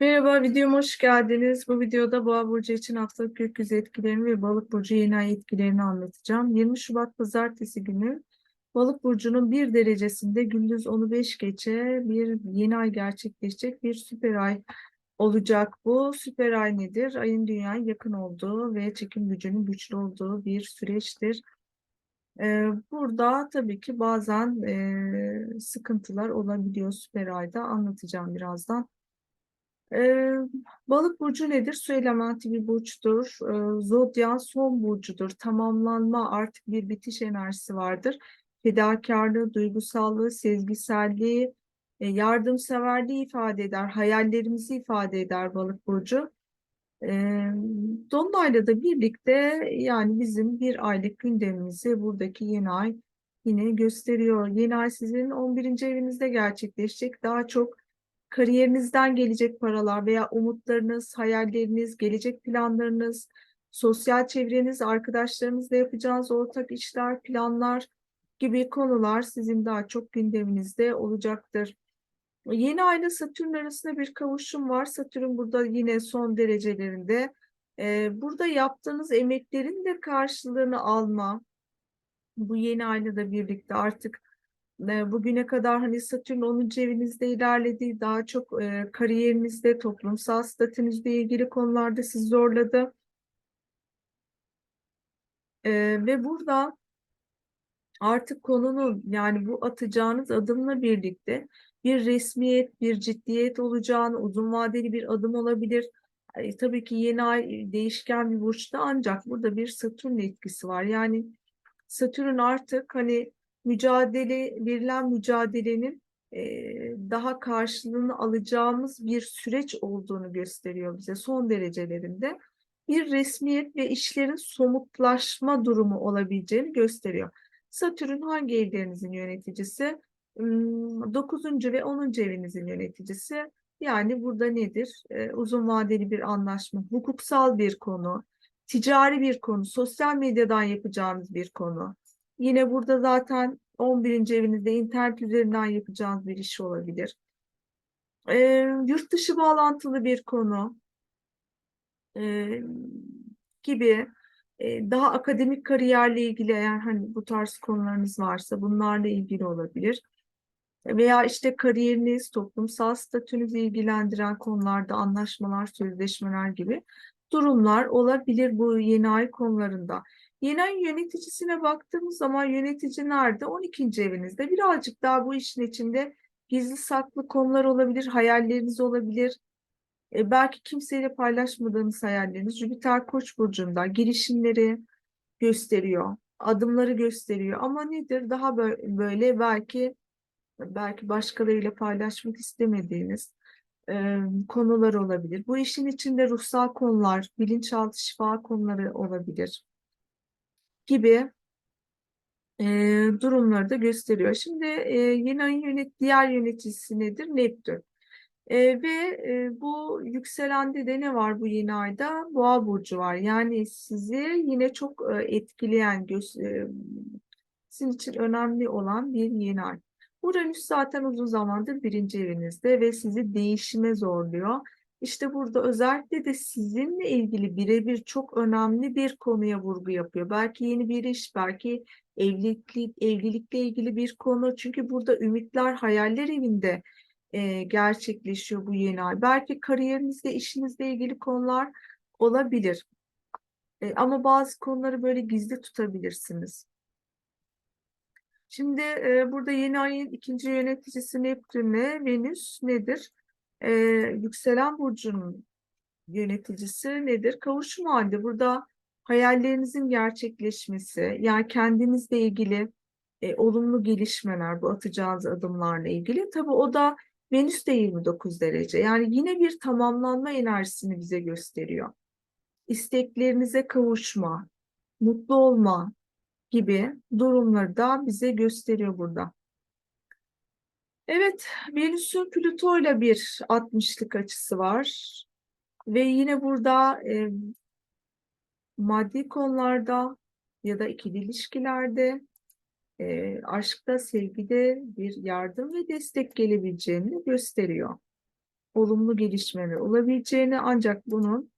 Merhaba, videoma hoş geldiniz. Bu videoda Boğa burcu için haftalık gökyüzü etkilerini ve Balık burcu yeni ay etkilerini anlatacağım. 20 Şubat Pazartesi günü Balık burcunun bir derecesinde gündüz 10'u 5 geçe bir yeni ay gerçekleşecek bir süper ay olacak. Bu süper ay nedir? Ayın dünyaya yakın olduğu ve çekim gücünün güçlü olduğu bir süreçtir. Ee, burada tabii ki bazen sıkıntılar olabiliyor süper ayda anlatacağım birazdan. Ee, balık burcu nedir? Su elementi bir burçtur. Ee, zodyan son burcudur. Tamamlanma artık bir bitiş enerjisi vardır. Fedakarlığı, duygusallığı, sezgiselliği, e, yardımseverliği ifade eder. Hayallerimizi ifade eder balık burcu. Ee, Dolunay'la da birlikte yani bizim bir aylık gündemimizi buradaki yeni ay yine gösteriyor. Yeni ay sizin 11. evinizde gerçekleşecek. Daha çok kariyerinizden gelecek paralar veya umutlarınız, hayalleriniz, gelecek planlarınız, sosyal çevreniz, arkadaşlarınızla yapacağınız ortak işler, planlar gibi konular sizin daha çok gündeminizde olacaktır. Yeni ay Satürn arasında bir kavuşum var. Satürn burada yine son derecelerinde. Ee, burada yaptığınız emeklerin de karşılığını alma, bu yeni ayla da birlikte artık e, bugüne kadar hani Satürn 10. evinizde ilerledi. Daha çok e, kariyerinizde, toplumsal statünüzle ilgili konularda sizi zorladı. E, ve burada artık konunun yani bu atacağınız adımla birlikte bir resmiyet, bir ciddiyet olacağını, uzun vadeli bir adım olabilir. E, tabii ki yeni ay değişken bir burçta ancak burada bir Satürn etkisi var. Yani Satürn artık hani mücadele, verilen mücadelenin e, daha karşılığını alacağımız bir süreç olduğunu gösteriyor bize son derecelerinde. Bir resmiyet ve işlerin somutlaşma durumu olabileceğini gösteriyor. Satürn hangi evlerinizin yöneticisi? 9. Hmm, ve 10. evinizin yöneticisi. Yani burada nedir? Ee, uzun vadeli bir anlaşma, hukuksal bir konu, ticari bir konu, sosyal medyadan yapacağınız bir konu. Yine burada zaten 11. evinizde internet üzerinden yapacağınız bir iş olabilir. Ee, yurt dışı bağlantılı bir konu e, gibi e, daha akademik kariyerle ilgili eğer hani bu tarz konularınız varsa bunlarla ilgili olabilir. Veya işte kariyeriniz, toplumsal statünüzü ilgilendiren konularda anlaşmalar, sözleşmeler gibi durumlar olabilir bu yeni ay konularında. Yeni ay yöneticisine baktığımız zaman yönetici nerede? 12. evinizde. Birazcık daha bu işin içinde gizli saklı konular olabilir, hayalleriniz olabilir. E, belki kimseyle paylaşmadığınız hayalleriniz. Jüpiter Koç burcunda girişimleri gösteriyor, adımları gösteriyor. Ama nedir? Daha böyle belki belki başkalarıyla paylaşmak istemediğiniz e, konular olabilir. Bu işin içinde ruhsal konular, bilinçaltı şifa konuları olabilir gibi e, durumları da gösteriyor. Şimdi e, yeni ayın yönet diğer yöneticisi nedir? Neptün. E, ve e, bu yükselende de ne var bu yeni ayda? Boğa burcu var. Yani sizi yine çok e, etkileyen, göz, e, sizin için önemli olan bir yeni ay. Uranüs zaten uzun zamandır birinci evinizde ve sizi değişime zorluyor. İşte burada özellikle de sizinle ilgili birebir çok önemli bir konuya vurgu yapıyor. Belki yeni bir iş, belki evlilik, evlilikle ilgili bir konu. Çünkü burada ümitler, hayaller evinde e, gerçekleşiyor bu yeni ay. Belki kariyerinizle, işinizle ilgili konular olabilir. E, ama bazı konuları böyle gizli tutabilirsiniz. Şimdi e, burada yeni ayın ikinci yöneticisi Neptün'le Venüs nedir? E, yükselen burcunun yöneticisi nedir? Kavuşum halinde burada hayallerinizin gerçekleşmesi, yani kendinizle ilgili e, olumlu gelişmeler, bu atacağınız adımlarla ilgili. Tabii o da Venüs de 29 derece. Yani yine bir tamamlanma enerjisini bize gösteriyor. İsteklerinize kavuşma, mutlu olma, gibi durumları da bize gösteriyor burada. Evet, Venüs'ün Plüto ile bir 60'lık açısı var. Ve yine burada e, maddi konularda ya da ikili ilişkilerde, e, aşkta, sevgide bir yardım ve destek gelebileceğini gösteriyor. olumlu gelişmeler olabileceğini ancak bunun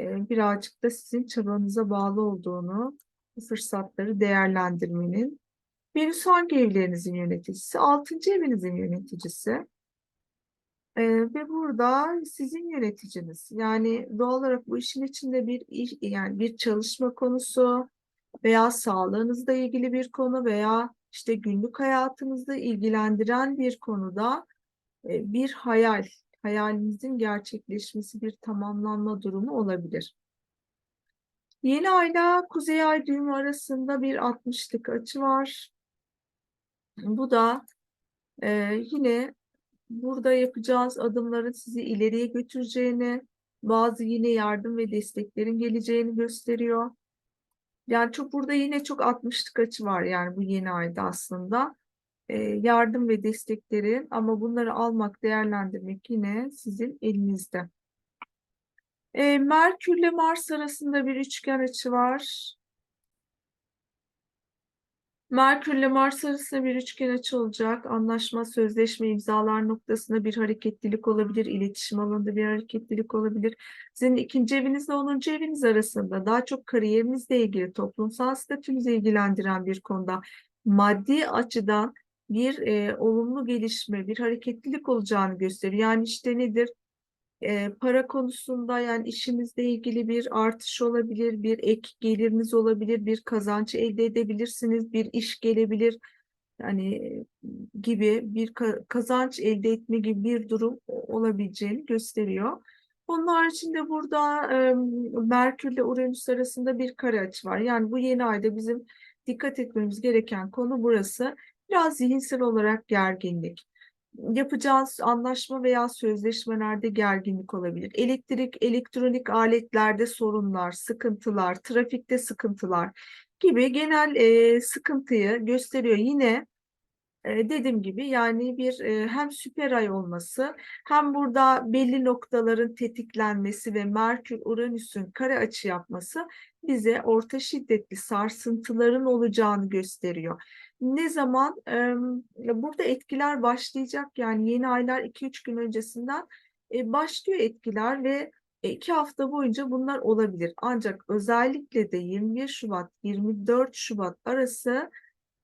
e, birazcık da sizin çabanıza bağlı olduğunu, bu fırsatları değerlendirmenin. Venüs hangi evlerinizin yöneticisi? Altıncı evinizin yöneticisi. Ee, ve burada sizin yöneticiniz. Yani doğal olarak bu işin içinde bir iş, yani bir çalışma konusu veya sağlığınızla ilgili bir konu veya işte günlük hayatınızda ilgilendiren bir konuda e, bir hayal, hayalinizin gerçekleşmesi, bir tamamlanma durumu olabilir. Yeni ayla Kuzey Ay düğümü arasında bir 60'lık açı var. Bu da e, yine burada yapacağınız adımların sizi ileriye götüreceğini, bazı yine yardım ve desteklerin geleceğini gösteriyor. Yani çok burada yine çok 60'lık açı var yani bu yeni ayda aslında. Ee, yardım ve desteklerin ama bunları almak, değerlendirmek yine sizin elinizde. Ee, Merkür ile Mars arasında bir üçgen açı var. Merkür ile Mars arasında bir üçgen açı olacak. Anlaşma, sözleşme, imzalar noktasında bir hareketlilik olabilir. İletişim alanında bir hareketlilik olabilir. Sizin ikinci evinizle onuncu eviniz arasında daha çok kariyerinizle ilgili, toplumsal statünüzü ilgilendiren bir konuda maddi açıdan bir e, olumlu gelişme, bir hareketlilik olacağını gösteriyor. Yani işte nedir? E, para konusunda yani işinizle ilgili bir artış olabilir, bir ek geliriniz olabilir, bir kazanç elde edebilirsiniz, bir iş gelebilir. Yani gibi bir kazanç elde etme gibi bir durum olabileceğini gösteriyor. Onun haricinde burada e, Merkür ile Uranüs arasında bir kare açı var. Yani bu yeni ayda bizim dikkat etmemiz gereken konu burası. Biraz zihinsel olarak gerginlik yapacağınız anlaşma veya sözleşmelerde gerginlik olabilir. Elektrik, elektronik aletlerde sorunlar, sıkıntılar, trafikte sıkıntılar gibi genel e, sıkıntıyı gösteriyor. Yine e, dediğim gibi yani bir e, hem süper ay olması hem burada belli noktaların tetiklenmesi ve Merkür Uranüs'ün kare açı yapması bize orta şiddetli sarsıntıların olacağını gösteriyor. Ne zaman e, burada etkiler başlayacak yani yeni aylar 2-3 gün öncesinden e, başlıyor etkiler ve iki hafta boyunca bunlar olabilir. Ancak özellikle de 21 Şubat 24 Şubat arası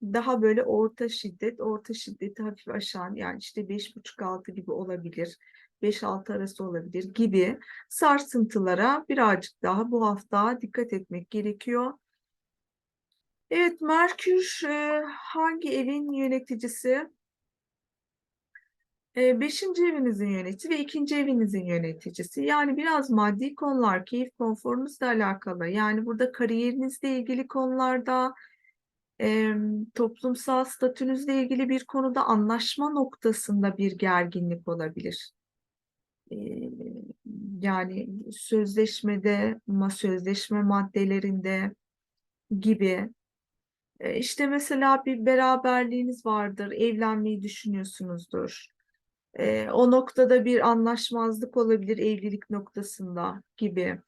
daha böyle orta şiddet, orta şiddeti hafif aşan yani işte 5,5-6 gibi olabilir. 5-6 arası olabilir gibi sarsıntılara birazcık daha bu hafta dikkat etmek gerekiyor. Evet, Merkür e, hangi evin yöneticisi? E, beşinci evinizin yöneticisi ve ikinci evinizin yöneticisi. Yani biraz maddi konular, keyif konforunuzla alakalı. Yani burada kariyerinizle ilgili konularda, toplumsal statünüzle ilgili bir konuda anlaşma noktasında bir gerginlik olabilir. Yani sözleşmede, sözleşme maddelerinde gibi işte mesela bir beraberliğiniz vardır, evlenmeyi düşünüyorsunuzdur. O noktada bir anlaşmazlık olabilir evlilik noktasında gibi.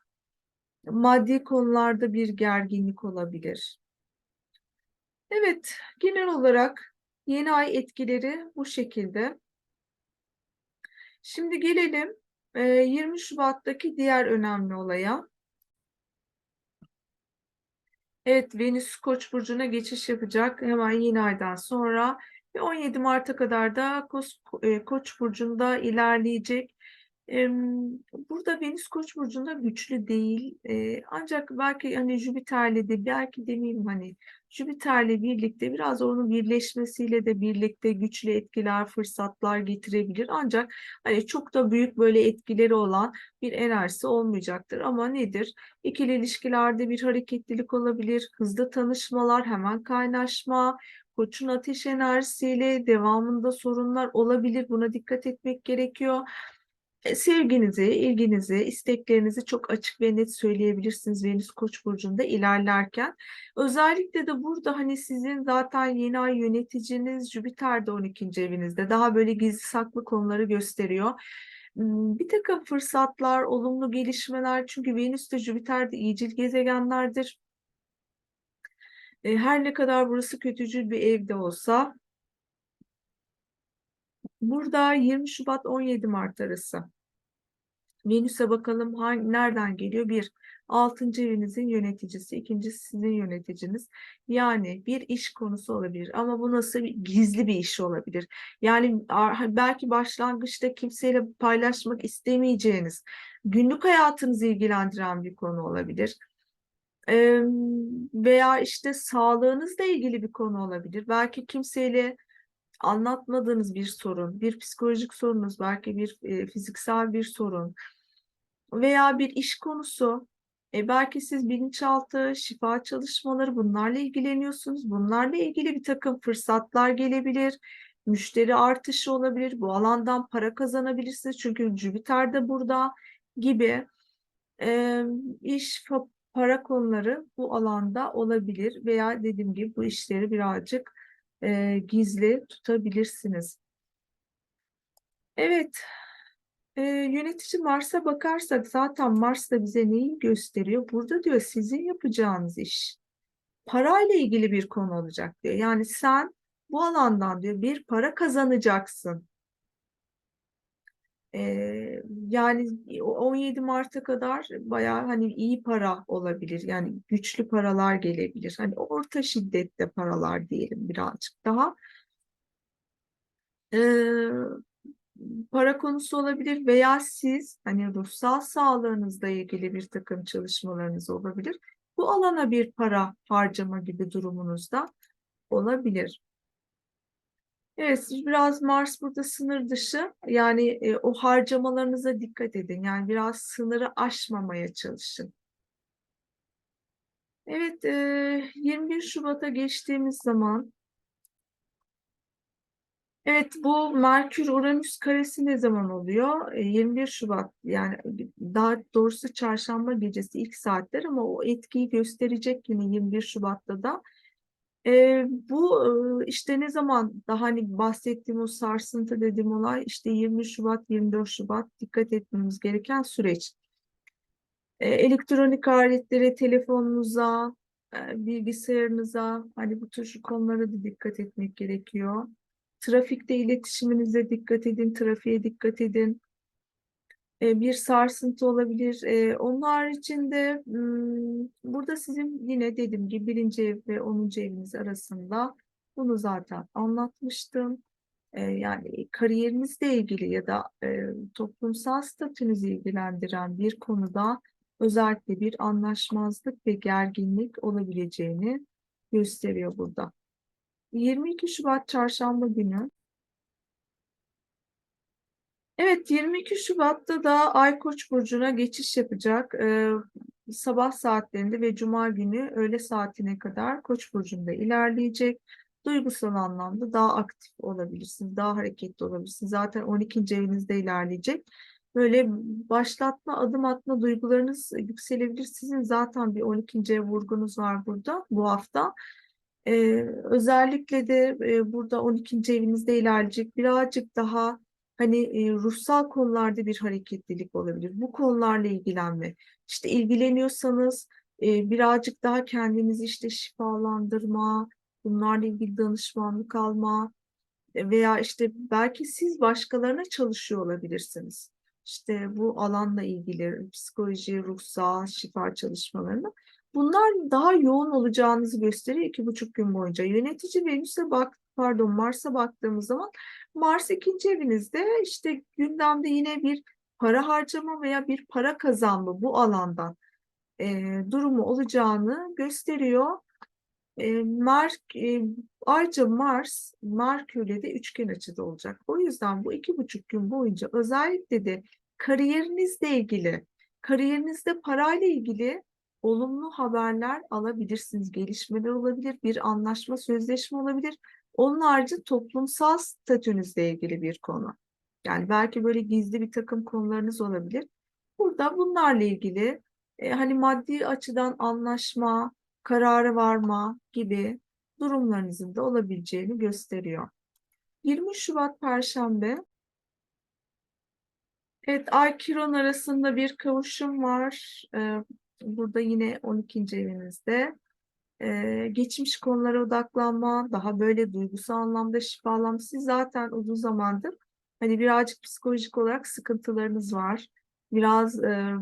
Maddi konularda bir gerginlik olabilir. Evet, genel olarak yeni ay etkileri bu şekilde. Şimdi gelelim 20 Şubat'taki diğer önemli olaya. Evet, Venüs Koç burcuna geçiş yapacak hemen yeni aydan sonra ve 17 Mart'a kadar da Koç, burcunda ilerleyecek. Burada Venüs Koç burcunda güçlü değil. Ancak belki hani Jüpiter'le de belki demeyeyim hani Jüpiter'le birlikte biraz onun birleşmesiyle de birlikte güçlü etkiler, fırsatlar getirebilir. Ancak hani çok da büyük böyle etkileri olan bir enerjisi olmayacaktır. Ama nedir? İkili ilişkilerde bir hareketlilik olabilir, hızlı tanışmalar, hemen kaynaşma, Koçun ateş enerjisiyle devamında sorunlar olabilir. Buna dikkat etmek gerekiyor. E, sevginizi, ilginizi, isteklerinizi çok açık ve net söyleyebilirsiniz Venüs Koç burcunda ilerlerken. Özellikle de burada hani sizin zaten yeni ay yöneticiniz Jüpiter de 12. evinizde. Daha böyle gizli saklı konuları gösteriyor. Hmm, bir takım fırsatlar, olumlu gelişmeler çünkü Venüs de Jüpiter iyicil gezegenlerdir. E, her ne kadar burası kötücül bir evde olsa Burada 20 Şubat 17 Mart arası. Venüs'e bakalım hangi, nereden geliyor? Bir, altıncı evinizin yöneticisi. ikincisi sizin yöneticiniz. Yani bir iş konusu olabilir. Ama bu nasıl bir, gizli bir iş olabilir. Yani belki başlangıçta kimseyle paylaşmak istemeyeceğiniz, günlük hayatınızı ilgilendiren bir konu olabilir. Veya işte sağlığınızla ilgili bir konu olabilir. Belki kimseyle anlatmadığınız bir sorun, bir psikolojik sorunuz, belki bir e, fiziksel bir sorun veya bir iş konusu. E, belki siz bilinçaltı, şifa çalışmaları bunlarla ilgileniyorsunuz. Bunlarla ilgili bir takım fırsatlar gelebilir. Müşteri artışı olabilir. Bu alandan para kazanabilirsiniz. Çünkü Jüpiter de burada gibi e, iş, para konuları bu alanda olabilir veya dediğim gibi bu işleri birazcık e, gizli tutabilirsiniz. Evet, e, yönetici Mars'a bakarsak zaten Mars da bize neyi gösteriyor? Burada diyor sizin yapacağınız iş parayla ilgili bir konu olacak diyor. Yani sen bu alandan diyor bir para kazanacaksın. Ee, yani o 17 Mart'a kadar bayağı hani iyi para olabilir. Yani güçlü paralar gelebilir. Hani orta şiddette paralar diyelim birazcık daha. Ee, para konusu olabilir veya siz hani ruhsal sağlığınızla ilgili bir takım çalışmalarınız olabilir. Bu alana bir para harcama gibi durumunuzda olabilir. Evet, siz biraz Mars burada sınır dışı. Yani e, o harcamalarınıza dikkat edin. Yani biraz sınırı aşmamaya çalışın. Evet, e, 21 Şubat'a geçtiğimiz zaman Evet bu Merkür Uranüs karesi ne zaman oluyor? E, 21 Şubat yani daha doğrusu çarşamba gecesi ilk saatler ama o etkiyi gösterecek yine 21 Şubat'ta da. E, bu işte ne zaman daha hani bahsettiğim o sarsıntı dediğim olay işte 20 Şubat 24 Şubat dikkat etmemiz gereken süreç. E, elektronik aletlere, telefonunuza, e, bilgisayarınıza hani bu tür konulara da dikkat etmek gerekiyor. Trafikte iletişiminize dikkat edin, trafiğe dikkat edin. E, bir sarsıntı olabilir. E, onun haricinde hmm, burada sizin yine dediğim gibi birinci ev ve onuncu eviniz arasında bunu zaten anlatmıştım. E, yani kariyerinizle ilgili ya da toplumsal statünüzü ilgilendiren bir konuda özellikle bir anlaşmazlık ve gerginlik olabileceğini gösteriyor burada. 22 Şubat Çarşamba günü. Evet 22 Şubat'ta da Ay Koç burcuna geçiş yapacak. Ee, sabah saatlerinde ve Cuma günü öğle saatine kadar Koç burcunda ilerleyecek. Duygusal anlamda daha aktif olabilirsiniz, daha hareketli olabilirsiniz. Zaten 12. evinizde ilerleyecek. Böyle başlatma, adım atma duygularınız yükselebilir. Sizin zaten bir 12. ev vurgunuz var burada bu hafta. Ee, özellikle de e, burada 12. evinizde ilerleyecek birazcık daha hani e, ruhsal konularda bir hareketlilik olabilir. Bu konularla ilgilenme. İşte ilgileniyorsanız e, birazcık daha kendinizi işte şifalandırma, bunlarla ilgili danışmanlık alma e, veya işte belki siz başkalarına çalışıyor olabilirsiniz. İşte bu alanla ilgili psikoloji, ruhsal, şifa çalışmalarını. Bunlar daha yoğun olacağınızı gösteriyor iki buçuk gün boyunca. Yönetici Venüs'e bak, pardon Mars'a baktığımız zaman Mars ikinci evinizde işte gündemde yine bir para harcama veya bir para kazanma bu alandan e, durumu olacağını gösteriyor. E, Mark, e, ayrıca Mars, Merkür'le de üçgen açıda olacak. O yüzden bu iki buçuk gün boyunca özellikle de kariyerinizle ilgili, kariyerinizde parayla ilgili olumlu haberler alabilirsiniz. Gelişmeler olabilir, bir anlaşma, sözleşme olabilir. Onun harici toplumsal statünüzle ilgili bir konu. Yani belki böyle gizli bir takım konularınız olabilir. Burada bunlarla ilgili e, hani maddi açıdan anlaşma, karara varma gibi durumlarınızın da olabileceğini gösteriyor. 20 Şubat Perşembe. Evet, Ay Kiron arasında bir kavuşum var. Ee, burada yine 12. evinizde. Ee, geçmiş konulara odaklanma, daha böyle duygusal anlamda şifalanma. Siz zaten uzun zamandır Hani birazcık psikolojik olarak sıkıntılarınız var. Biraz e,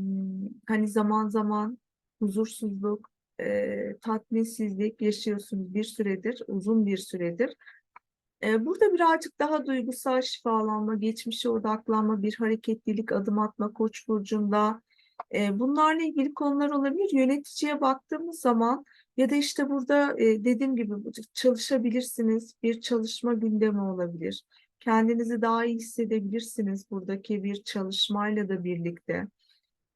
hani zaman zaman huzursuzluk, e, tatminsizlik yaşıyorsunuz bir süredir, uzun bir süredir. E, burada birazcık daha duygusal şifalanma, geçmişe odaklanma, bir hareketlilik, adım atma Koç burcunda. E, bunlarla ilgili konular olabilir. Yöneticiye baktığımız zaman ya da işte burada e, dediğim gibi çalışabilirsiniz. Bir çalışma gündemi olabilir. Kendinizi daha iyi hissedebilirsiniz buradaki bir çalışmayla da birlikte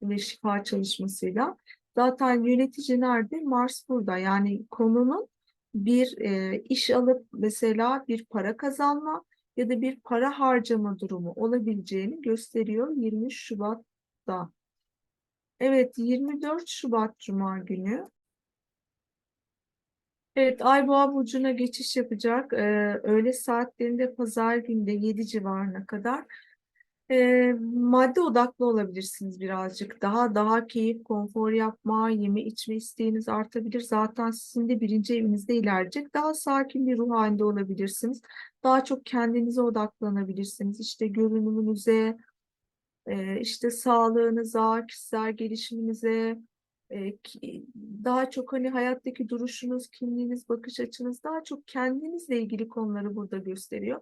ve şifa çalışmasıyla. Zaten yönetici nerede? Mars burada. Yani konunun bir e, iş alıp mesela bir para kazanma ya da bir para harcama durumu olabileceğini gösteriyor 20 Şubat'ta. Evet 24 Şubat Cuma günü. Evet Ay Boğa burcuna geçiş yapacak. Ee, öğle saatlerinde pazar günde 7 civarına kadar e, madde odaklı olabilirsiniz birazcık. Daha daha keyif, konfor yapma, yeme içme isteğiniz artabilir. Zaten sizin de birinci evinizde ilerleyecek. Daha sakin bir ruh halinde olabilirsiniz. Daha çok kendinize odaklanabilirsiniz. İşte görünümünüze, e, işte sağlığınıza, kişisel gelişiminize, daha çok hani hayattaki duruşunuz, kimliğiniz, bakış açınız daha çok kendinizle ilgili konuları burada gösteriyor.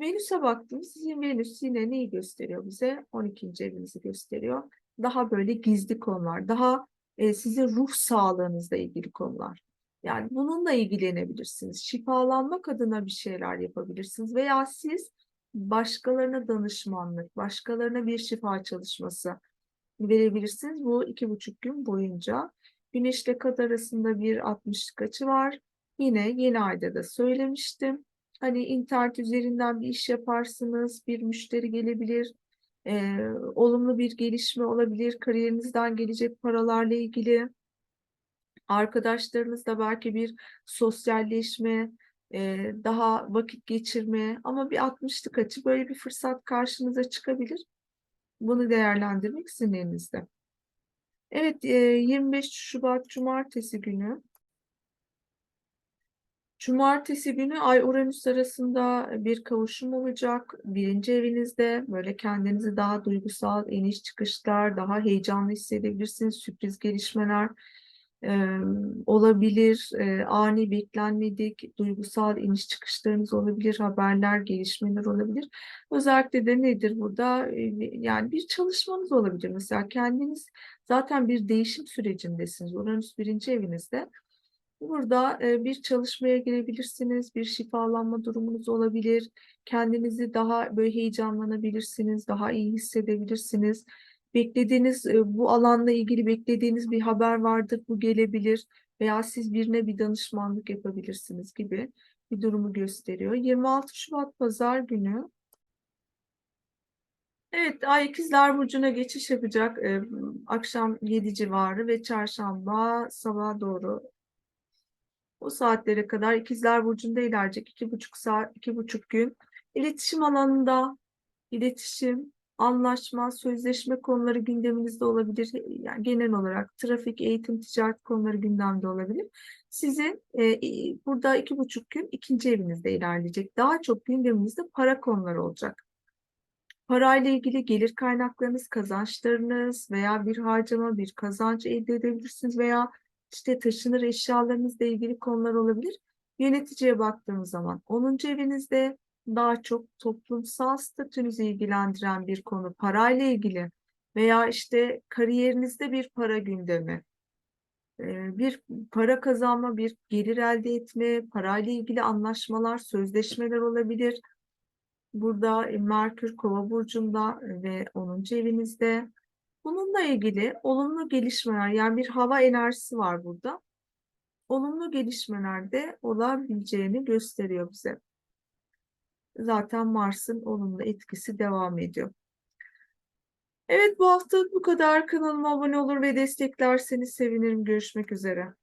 Venüs'e baktığımız sizin Venüs yine neyi gösteriyor bize? 12. evinizi gösteriyor. Daha böyle gizli konular, daha e, sizin ruh sağlığınızla ilgili konular. Yani bununla ilgilenebilirsiniz. Şifalanmak adına bir şeyler yapabilirsiniz veya siz başkalarına danışmanlık, başkalarına bir şifa çalışması verebilirsiniz. Bu iki buçuk gün boyunca. Güneşle kat arasında bir 60'lık açı var. Yine yeni ayda da söylemiştim. Hani internet üzerinden bir iş yaparsınız, bir müşteri gelebilir, e, olumlu bir gelişme olabilir, kariyerinizden gelecek paralarla ilgili. Arkadaşlarınızla belki bir sosyalleşme, e, daha vakit geçirme ama bir 60'lık açı böyle bir fırsat karşınıza çıkabilir. Bunu değerlendirmek sizin elinizde. Evet, e, 25 Şubat Cumartesi günü. Cumartesi günü Ay Uranüs arasında bir kavuşum olacak. Birinci evinizde böyle kendinizi daha duygusal, iniş çıkışlar, daha heyecanlı hissedebilirsiniz. Sürpriz gelişmeler e, olabilir. E, ani beklenmedik duygusal iniş çıkışlarınız olabilir. Haberler, gelişmeler olabilir. Özellikle de nedir burada? E, yani bir çalışmanız olabilir. Mesela kendiniz zaten bir değişim sürecindesiniz. Uranüs birinci evinizde. Burada bir çalışmaya girebilirsiniz, bir şifalanma durumunuz olabilir. Kendinizi daha böyle heyecanlanabilirsiniz, daha iyi hissedebilirsiniz. Beklediğiniz e, bu alanla ilgili beklediğiniz bir haber vardır, bu gelebilir veya siz birine bir danışmanlık yapabilirsiniz gibi bir durumu gösteriyor. 26 Şubat Pazar günü Evet, Ay İkizler Burcu'na geçiş yapacak e, akşam 7 civarı ve çarşamba sabah doğru o saatlere kadar İkizler Burcu'nda ilerleyecek iki buçuk saat, iki buçuk gün. İletişim alanında iletişim, anlaşma, sözleşme konuları gündeminizde olabilir. Yani genel olarak trafik, eğitim, ticaret konuları gündemde olabilir. Sizin e, burada iki buçuk gün ikinci evinizde ilerleyecek. Daha çok gündeminizde para konuları olacak. Parayla ilgili gelir kaynaklarınız, kazançlarınız veya bir harcama, bir kazanç elde edebilirsiniz veya işte taşınır eşyalarınızla ilgili konular olabilir. Yöneticiye baktığımız zaman 10. evinizde daha çok toplumsal statünüzü ilgilendiren bir konu, parayla ilgili veya işte kariyerinizde bir para gündemi, bir para kazanma, bir gelir elde etme, parayla ilgili anlaşmalar, sözleşmeler olabilir. Burada Merkür Kova burcunda ve 10. evinizde. Bununla ilgili olumlu gelişmeler yani bir hava enerjisi var burada. Olumlu gelişmelerde olabileceğini gösteriyor bize. Zaten Mars'ın olumlu etkisi devam ediyor. Evet bu hafta bu kadar. Kanalıma abone olur ve desteklerseniz sevinirim. Görüşmek üzere.